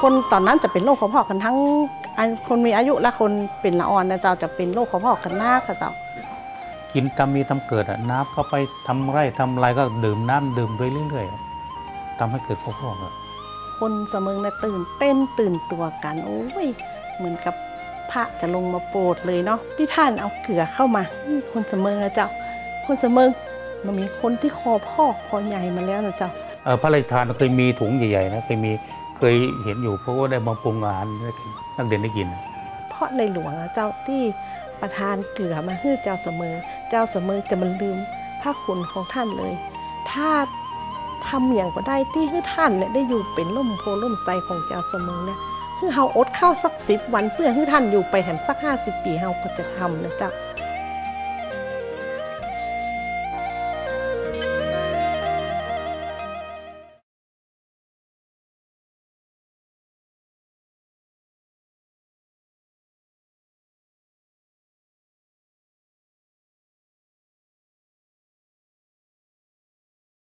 คนตอนนั้นจะเป็นโรคกระเพาะกันทั้งอันคนมีอายุและคนเป็นละอ่อนนะเจ้าจะเป็นโรคกระเพาะกันมากค่ะเจ้ากินตามมีตามเกิดอะน้ำเข้าไปทำไร่ทำไรก็ดื่มน้ำดื่มไปเรื่อยๆอะทำให้เกิดข้อพอกอะคนเสมอนะตื่นเต้นตื่นตัวกันโอ้ยเหมือนกับพระจะลงมาโปรดเลยเนาะที่ท่านเอาเกลือเข้ามาอืมคนเสมอนะเจ้าคนเสมอมันมีคนที่คอพอกคอใหญ่มาแล้วนะเจ้าเอ่อพระราชทานเคยมีถุงใหญ่ๆนะเคยมี เคยเห็นอยู่เพราะว่าได้มาปรุงอาหารนักเรียนได้กิน เพราะในหลวงเจ้าที่ประทานเกลือมาให้เจ้าเสมอ เจ้าเสมอจะมันลืมพระคุณของท่านเลย ถ้าทำอย่างก็ได้ที่ให้ท่านเนี่ยได้อยู่เป็นล่มโพล่มไทรของเจ้าเสมอเนี่ยคือเฮาอดข้าวสักสิบวันเพื่อให้ท่านอยู่ไปแถมสักห้าสิบปีเฮาก็จะทำนะเจ้า